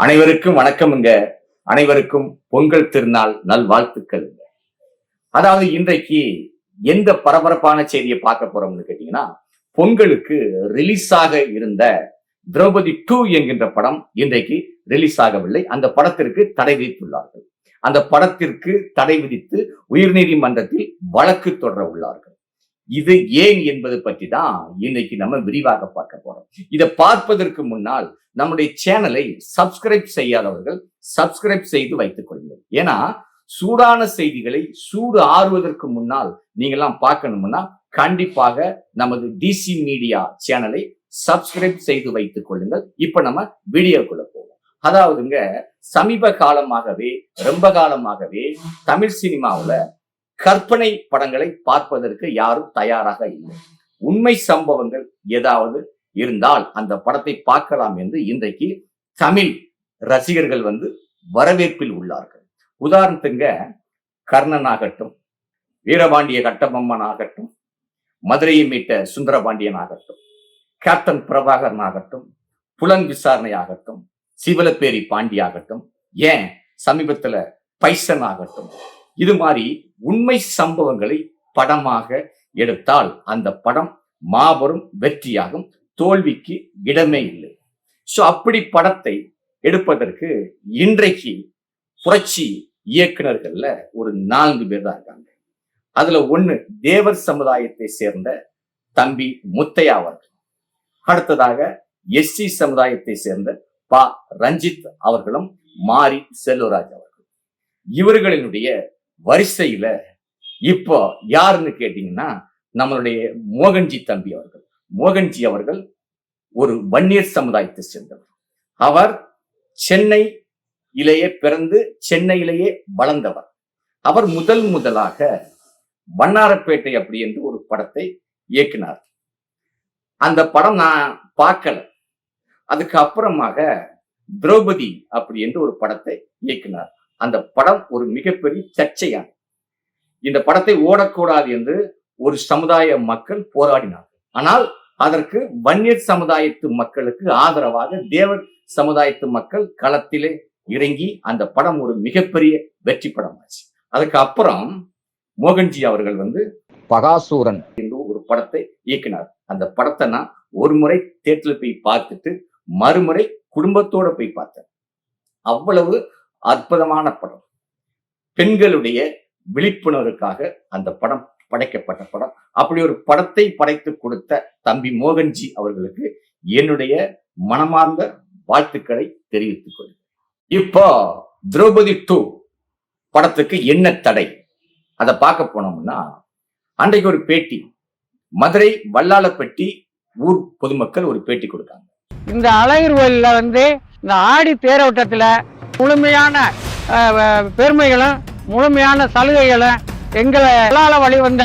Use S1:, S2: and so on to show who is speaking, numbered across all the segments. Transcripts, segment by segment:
S1: அனைவருக்கும் வணக்கமுங்க அனைவருக்கும் பொங்கல் திருநாள் நல்வாழ்த்துக்கள் அதாவது இன்றைக்கு எந்த பரபரப்பான செய்தியை பார்க்க போறோம்னு கேட்டீங்கன்னா பொங்கலுக்கு ரிலீஸ் ஆக இருந்த திரௌபதி டூ என்கின்ற படம் இன்றைக்கு ரிலீஸ் ஆகவில்லை அந்த படத்திற்கு தடை விதித்துள்ளார்கள். அந்த படத்திற்கு தடை விதித்து உயர்நீதிமன்றத்தில் வழக்கு தொடர உள்ளார்கள் இது ஏன் என்பது பற்றி தான் இன்னைக்கு நம்ம விரிவாக பார்க்க போறோம். இதை பார்ப்பதற்கு முன்னால் நம்முடைய சேனலை சப்ஸ்கிரைப் செய்யாதவர்கள் சப்ஸ்கிரைப் செய்து வைத்துக் கொள்ளுங்கள். ஏன்னா சூடான செய்திகளை சூடு ஆறுவதற்கு முன்னால் நீங்கெல்லாம் பார்க்கணும்னா கண்டிப்பாக நமது டிசி மீடியா சேனலை சப்ஸ்கிரைப் செய்து வைத்துக் கொள்ளுங்கள். இப்ப நம்ம வீடியோக்குள்ள போவோம். அதாவதுங்க சமீப காலமாகவே ரொம்ப காலமாகவே தமிழ் சினிமாவில் கற்பனை படங்களை பார்ப்பதற்கு யாரும் தயாராக இல்லை. உண்மை சம்பவங்கள் ஏதாவது இருந்தால் அந்த படத்தை பார்க்கலாம் என்று இன்றைக்கு தமிழ் ரசிகர்கள் வந்து வரவேற்பில் உள்ளார்கள். உதாரணத்துங்க கர்ணன் ஆகட்டும் வீரபாண்டிய கட்டபொம்மன் ஆகட்டும் மதுரையை மீட்ட சுந்தரபாண்டியன் ஆகட்டும் கேப்டன் பிரபாகரன் ஆகட்டும் புலன் விசாரணை ஆகட்டும் சிவலப்பேரி பாண்டி ஆகட்டும் ஏன் சமீபத்துல பைசன் ஆகட்டும் இது மாதிரி உண்மை சம்பவங்களை படமாக எடுத்தால் அந்த படம் மாபெரும் வெற்றியாகும் தோல்விக்கு இடமே இல்லை. சோ அப்படி படத்தை எடுப்பதற்கு இன்றைக்கு புரட்சி இயக்குனர்கள்ல ஒரு நான்கு பேர் தான் இருக்காங்க. அதுல ஒண்ணு தேவர் சமுதாயத்தை சேர்ந்த தம்பி முத்தையா அவர்கள். அடுத்ததாக எஸ்சி சமுதாயத்தை சேர்ந்த பா ரஞ்சித் அவர்களும் மாரி செல்வராஜ் அவர்கள். இவர்களினுடைய வரிசையில இப்போ யாருன்னு கேட்டீங்கன்னா நம்மளுடைய மோகன்ஜி தம்பி அவர்கள். மோகன்ஜி அவர்கள் ஒரு வன்னியர் சமுதாயத்தை சேர்ந்தவர். அவர் சென்னை இலேயே பிறந்து சென்னையிலேயே வளர்ந்தவர். அவர் முதல் முதலாக வண்ணாரப்பேட்டை அப்படி என்று ஒரு படத்தை இயக்கினார். அந்த படம் நான் பார்க்கல. அதுக்கு அப்புறமாக திரௌபதி அப்படி என்று ஒரு படத்தை இயக்கினார். அந்த படம் ஒரு மிகப்பெரிய சர்ச்சையான இந்த படத்தை ஓடக்கூடாது என்று ஒரு சமுதாய மக்கள் போராடினார்கள். ஆனால் அதற்கு வன்னியர் சமுதாயத்து மக்களுக்கு ஆதரவாக தேவர் சமுதாயத்து மக்கள் களத்திலே இறங்கி அந்த படம் ஒரு மிகப்பெரிய வெற்றி படமாச்சு அதுக்கு அப்புறம் மோகன்ஜி அவர்கள் வந்து பகாசூரன் என்று ஒரு படத்தை இயக்கினார். அந்த படத்தை நான் ஒரு முறை தேட்டரில் போய் பார்த்துட்டு மறுமுறை குடும்பத்தோட போய் பார்த்தேன். அவ்வளவு அற்புதமான படம். பெண்களுடைய விழிப்புணர்வுக்காக அந்த படம் படைக்கப்பட்ட படம். அப்படி ஒரு படத்தை படைத்து கொடுத்த தம்பி மோகன்ஜி அவர்களுக்கு என்னுடைய மனமார்ந்த வாழ்த்துக்களை தெரிவித்துக் கொள்கிறேன். இப்போ திரௌபதி டூ படத்துக்கு என்ன தடை? அதை பார்க்க போனோம்னா அன்றைக்கு ஒரு பேட்டி. மதுரை வல்லாளப்பட்டி ஊர் பொதுமக்கள் ஒரு பேட்டி கொடுத்தாங்க.
S2: இந்த அழகர் கோயில்ல வந்து இந்த ஆடி பேரோட்டத்தில் முழுமையான பெருமைகளும் முழுமையான சலுகைகளும் எங்களை எல்லால வழி வந்த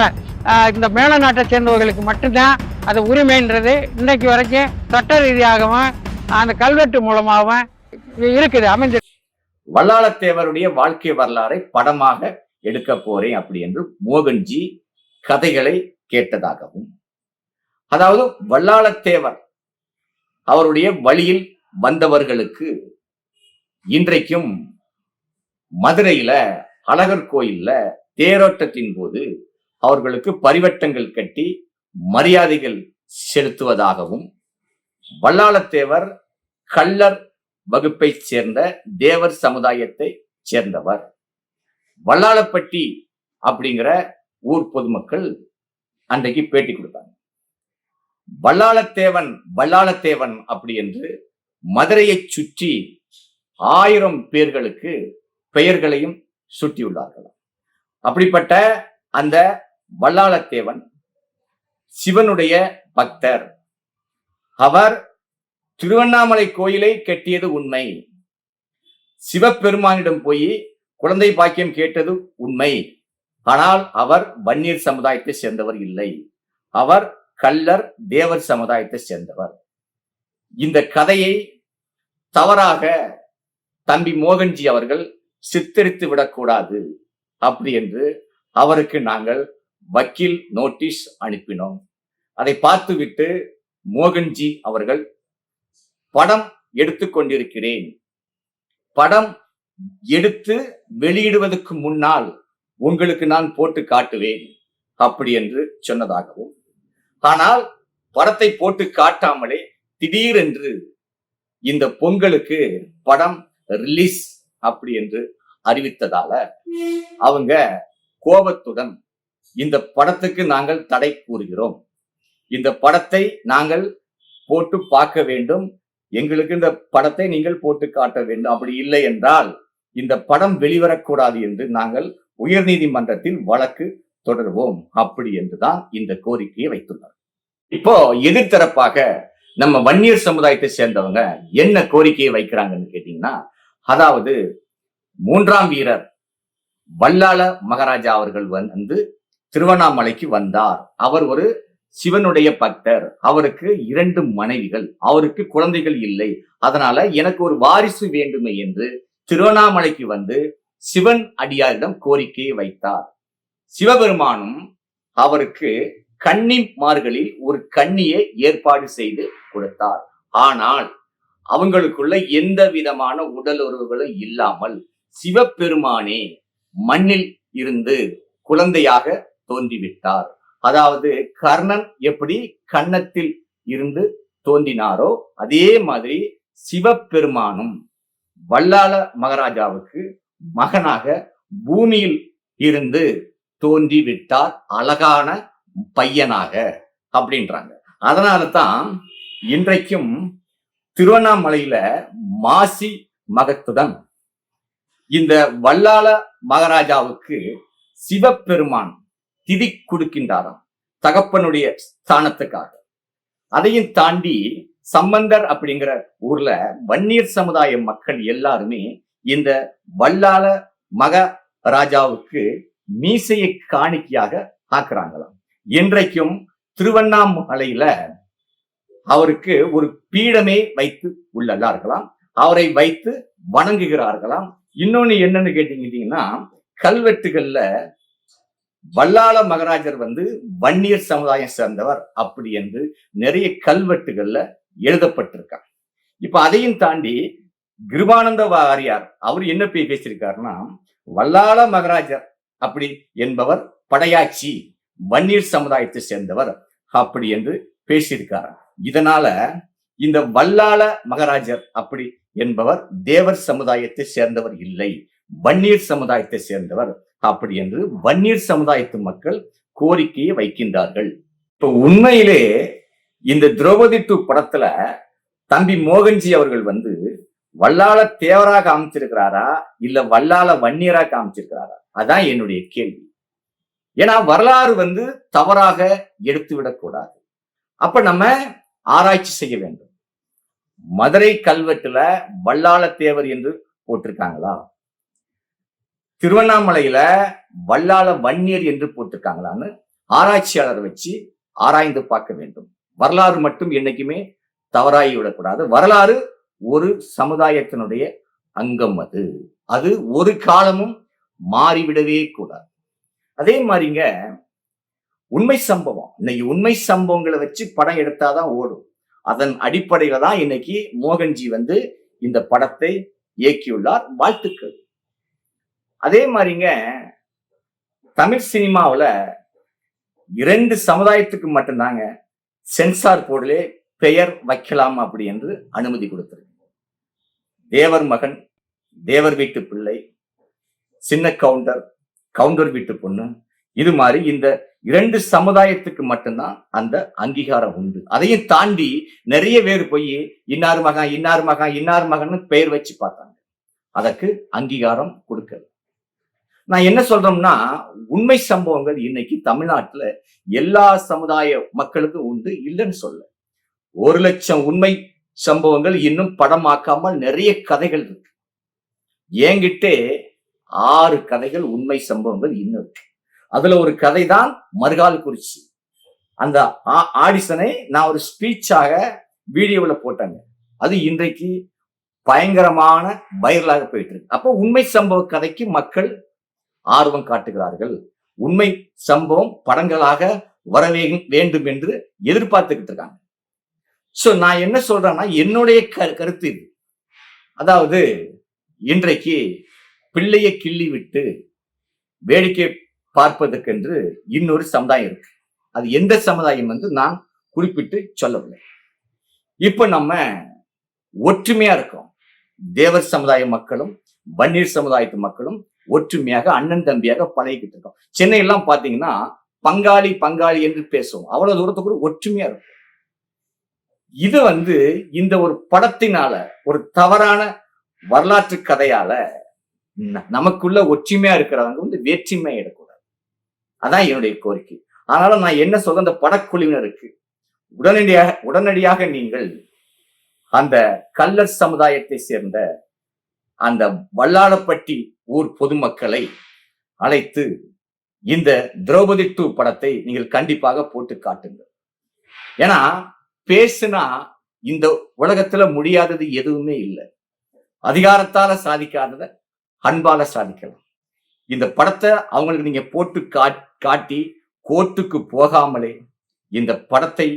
S2: இந்த மேல நாட்டை சேர்ந்தவர்களுக்கு மட்டும்தான் அது உரிமைன்றது. இன்னைக்கு வரைக்கும் சட்ட ரீதியாகவும் அந்த கல்வெட்டு மூலமாகவும் இருக்குது அமைஞ்சு
S1: வல்லாளத்தேவருடைய வாழ்க்கை வரலாறை படமாக எடுக்க போறேன் அப்படி என்று மோகன்ஜி கதைகளை கேட்டதாகவும். அதாவது வல்லாளத்தேவர் அவருடைய வழியில் வந்தவர்களுக்கு இன்றைக்கும் மதுரையில அழகர் கோயில்ல தேரோட்டத்தின் போது அவர்களுக்கு பரிவட்டங்கள் கட்டி மரியாதைகள் செலுத்துவதாகவும் வல்லாளத்தேவர் கள்ளர் வகுப்பை சேர்ந்த தேவர் சமுதாயத்தை சேர்ந்தவர். வல்லாளப்பட்டி அப்படிங்கிற ஊர் பொதுமக்கள் அன்றைக்கு பேட்டி கொடுத்தாங்க. வல்லாளத்தேவன் வல்லாளத்தேவன் அப்படி என்று மதுரையை சுற்றி ஆயிரம் பேர்களுக்கு பெயர்களையும் சுட்டியுள்ளார்கள். அப்படிப்பட்ட அந்த வல்லாளத்தேவன் சிவனுடைய பக்தர். அவர் திருவண்ணாமலை கோயிலை கட்டியது உண்மை. சிவபெருமானிடம் போய் குழந்தை பாக்கியம் கேட்டது உண்மை. ஆனால் அவர் வன்னியர் சமுதாயத்தை சேர்ந்தவர் இல்லை. அவர் கள்ளர் தேவர் சமுதாயத்தை சேர்ந்தவர். இந்த கதையை தவறாக தம்பி மோகன்ஜி அவர்கள் சித்தரித்து விடக்கூடாது. அப்படி என்று அவருக்கு நாங்கள் வக்கீல் நோட்டீஸ் அனுப்பினோம். அதை பார்த்துவிட்டு மோகன்ஜி அவர்கள் படம் எடுத்துக்கொண்டிருக்கிறேன் படம் எடுத்து வெளியிடுவதற்கு முன்னால் உங்களுக்கு நான் போட்டு காட்டுவேன் அப்படி என்று சொன்னதாகவும். ஆனால் படத்தை போட்டு காட்டாமலே திடீரென்று இந்த பொங்கலுக்கு படம் ரிலீஸ் அப்படி என்று அறிவித்ததால அவங்க கோபத்துடன் இந்த படத்துக்கு நாங்கள் தடை கூறுகிறோம். இந்த படத்தை நாங்கள் போட்டு பார்க்க வேண்டும். எங்களுக்கு இந்த படத்தை நீங்கள் போட்டு காட்ட வேண்டும். அப்படி இல்லை என்றால் இந்த படம் வெளிவரக்கூடாது என்று நாங்கள் உயர்நீதிமன்றத்தில் வழக்கு தொடர்வோம். அப்படி என்றுதான் இந்த கோரிக்கையை வைத்துள்ளார் இப்போ எதிர்த்தரப்பாக நம்ம வன்னியர் சமுதாயத்தை சேர்ந்தவங்க என்ன கோரிக்கையை வைக்கிறாங்கன்னு கேட்டீங்கன்னா அதாவது மூன்றாம் வீரர் வல்லாள மகாராஜா அவர்கள் வந்து திருவண்ணாமலைக்கு வந்தார். அவர் ஒரு சிவனுடைய பக்தர். அவருக்கு இரண்டு மனைவிகள். அவருக்கு குழந்தைகள் இல்லை. அதனால எனக்கு ஒரு வாரிசு வேண்டுமே என்று திருவண்ணாமலைக்கு வந்து சிவன் அடியாரிடம் கோரிக்கையை வைத்தார். சிவபெருமானும் அவருக்கு கன்னிமார்களில் ஒரு கன்னியை ஏற்பாடு செய்து கொடுத்தார். ஆனால் அவங்களுக்குள்ள எந்த விதமான உடல் உறவுகளும் இல்லாமல் சிவபெருமானே மண்ணில் இருந்து குழந்தையாக தோன்றிவிட்டார். அதாவது கர்ணன் எப்படி கன்னத்தில் இருந்து தோன்றினாரோ அதே மாதிரி சிவபெருமானும் வல்லாள மகாராஜாவுக்கு மகனாக பூமியில் இருந்து தோன்றிவிட்டார். அழகான பையனாக அப்படின்றாங்க. அதனால தான் இன்றைக்கும் திருவண்ணாமலையில மாசி மகத்துடன் இந்த வல்லாள மகாராஜாவுக்கு சிவபெருமான் திதி கொடுக்கின்றாராம் தகப்பனுடைய ஸ்தானத்துக்காக. அதையும் தாண்டி சம்பந்தர் அப்படிங்கிற ஊர்ல வன்னியர் சமுதாய மக்கள் எல்லாருமே இந்த வல்லாள மகராஜாவுக்கு மீசையை காணிக்கையாக ஆக்குறாங்களாம். இன்றைக்கும் திருவண்ணாமலையில அவருக்கு ஒரு பீடமே வைத்து உள்ளார்களாம். அவரை வைத்து வணங்குகிறார்களாம். இன்னொன்னு என்னன்னு கேட்டீங்கன்னா கல்வெட்டுகள்ல வல்லாள மகராஜர் வந்து வன்னியர் சமுதாயம் சேர்ந்தவர் அப்படி என்று நிறைய கல்வெட்டுகள்ல எழுதப்பட்டிருக்காங்க இப்ப அதையும் தாண்டி கிருபானந்த வாரியார் அவர் என்ன பேசியிருக்காருன்னா வல்லாள மகராஜர் அப்படி என்பவர் படையாச்சி வன்னியர் சமுதாயத்தை சேர்ந்தவர் அப்படி என்று பேசியிருக்கார். இதனால இந்த வல்லாள மகாராஜர் அப்படி என்பவர் தேவர் சமுதாயத்தை சேர்ந்தவர் இல்லை. வன்னியர் சமுதாயத்தை சேர்ந்தவர் அப்படி என்று வன்னியர் சமுதாயத்து மக்கள் கோரிக்கையை வைக்கின்றார்கள். இப்ப உண்மையிலே இந்த திரௌபதி டூ படத்துல தம்பி மோகன்ஜி அவர்கள் வந்து வல்லாள தேவரா காமிச்சிருக்கிறாரா இல்ல வல்லாள வன்னியரா காமிச்சிருக்கிறாரா? அதான் என்னுடைய கேள்வி. ஏன்னா வரலாறு வந்து தவறாக எடுத்து விடக்கூடாது அப்ப நம்ம ஆராய்ச்சி செய்ய வேண்டும். மதுரை கல்வெட்டுல வல்லாளத்தேவர் என்று போட்டிருக்காங்களா? திருவண்ணாமலையில வல்லாள வன்னியர் என்று போட்டிருக்காங்களான்னு ஆராய்ச்சியாளர் வச்சு ஆராய்ந்து பார்க்க வேண்டும். வரலாறு மட்டும் என்னைக்குமே தவறாகி விடக்கூடாது. வரலாறு ஒரு சமுதாயத்தினுடைய அங்கம் அது. அது ஒரு காலமும் மாறிவிடவே கூடாது. அதே மாதிரிங்க உண்மை சம்பவம். இன்னைக்கு உண்மை சம்பவங்களை வச்சு படம் எடுத்தாதான் ஓடும். அதன் அடிப்படையில தான் இன்னைக்கு மோகன்ஜி வந்து இந்த படத்தை இயக்கியுள்ளார். வாழ்த்துக்கள். அதே மாதிரிங்க தமிழ் சினிமாவில் இரண்டு சமுதாயத்துக்கு மட்டும்தாங்க சென்சார் போர்டிலே பெயர் வைக்கலாம் அப்படி என்று அனுமதி கொடுத்திருக்கு. தேவர் மகன் தேவர் வீட்டு பிள்ளை சின்ன கவுண்டர் கவுண்டர் வீட்டு பொண்ணு இது மாதிரி இந்த இரண்டு சமுதாயத்துக்கு மட்டும்தான் அந்த அங்கீகாரம் உண்டு. அதையும் தாண்டி நிறைய பேர் போய் இன்னார் மகன் இன்னார் மகன் இன்னார் மகன் பெயர் வச்சு பார்த்தாங்க. அதற்கு அங்கீகாரம் கொடுக்கல. நான் என்ன சொல்றோம்னா உண்மை சம்பவங்கள் இன்னைக்கு தமிழ்நாட்டில் எல்லா சமுதாய மக்களுக்கும் உண்டு இல்லைன்னு சொல்ல. ஒரு லட்சம் உண்மை சம்பவங்கள் இன்னும் படமாக்காமல் நிறைய கதைகள் இருக்கு. என்கிட்டே ஆறு கதைகள் உண்மை சம்பவங்கள் இன்னும் இருக்கு அதுல ஒரு கதை தான் மறுகால் குறிச்சி. அந்த ஆடிஷனை நான் ஒரு ஸ்பீச்சாக வீடியோவில் போட்டேங்க. அது இன்றைக்கு பயங்கரமான வைரலாக போயிட்டு இருக்கு அப்போ உண்மை சம்பவ கதைக்கு மக்கள் ஆர்வம் காட்டுகிறார்கள். உண்மை சம்பவம் படங்களாக வர வேண்டும் என்று எதிர்பார்த்துக்கிட்டு இருக்காங்க. ஸோ நான் என்ன சொல்றேன்னா என்னுடைய கருத்து இது. அதாவது இன்றைக்கு பிள்ளையை கிள்ளி விட்டு வேடிக்கை பார்ப்பதற்கென்று இன்னொரு சமுதாயம் இருக்கு. அது எந்த சமுதாயம் வந்து நான் குறிப்பிட்டு சொல்லவில்லை. இப்ப நம்ம ஒற்றுமையா இருக்கோம். தேவர் சமுதாய மக்களும் வன்னியர் சமுதாயத்து மக்களும் ஒற்றுமையாக அண்ணன் தம்பியாக பழகிக்கிட்டு இருக்கோம். சென்னையெல்லாம் பாத்தீங்கன்னா பங்காளி பங்காளி என்று பேசுவோம். அவ்வளவு தூரத்துக்கு கூட ஒற்றுமையா இருக்கும். இது வந்து இந்த ஒரு படத்தினால ஒரு தவறான வரலாற்று கதையால நமக்குள்ள ஒற்றுமையா இருக்கிறவங்க வந்து வேற்றுமை இடக்கூடாது அதான் என்னுடைய கோரிக்கை. ஆனாலும் நான் என்ன சொல்ற அந்த படக்குழுவினருக்கு. உடனடியாக உடனடியாக நீங்கள் அந்த கல்லர் சமுதாயத்தை சேர்ந்த அந்த வல்லாளப்பட்டி ஊர் பொதுமக்களை அழைத்து இந்த திரௌபதி டூ படத்தை நீங்கள் கண்டிப்பாக போட்டு காட்டுங்கள். ஏன்னா பேசுனா இந்த உலகத்துல முடியாதது எதுவுமே இல்லை. அதிகாரத்தால சாதிக்காதத அன்பால சாதிக்கலாம். இந்த படத்தை அவங்களுக்கு நீங்க போட்டு காட்டி கோர்ட்டுக்கு போகாமலே இந்த படத்தை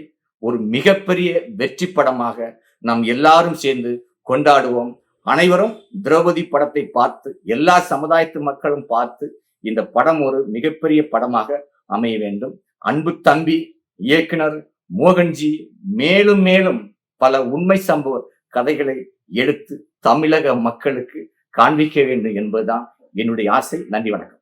S1: ஒரு மிகப்பெரிய வெற்றி படமாக நாம் எல்லாரும் சேர்ந்து கொண்டாடுவோம். அனைவரும் திரௌபதி படத்தை பார்த்து எல்லா சமுதாயத்து மக்களும் பார்த்து இந்த படம் ஒரு மிகப்பெரிய படமாக அமைய வேண்டும். அன்பு தம்பி இயக்குனர் மோகன்ஜி மேலும் மேலும் பல உண்மை சம்பவ கதைகளை எடுத்து தமிழக மக்களுக்கு காண்பிக்க வேண்டும் என்பதுதான் என்னுடைய ஆசை. நன்றி வணக்கம்.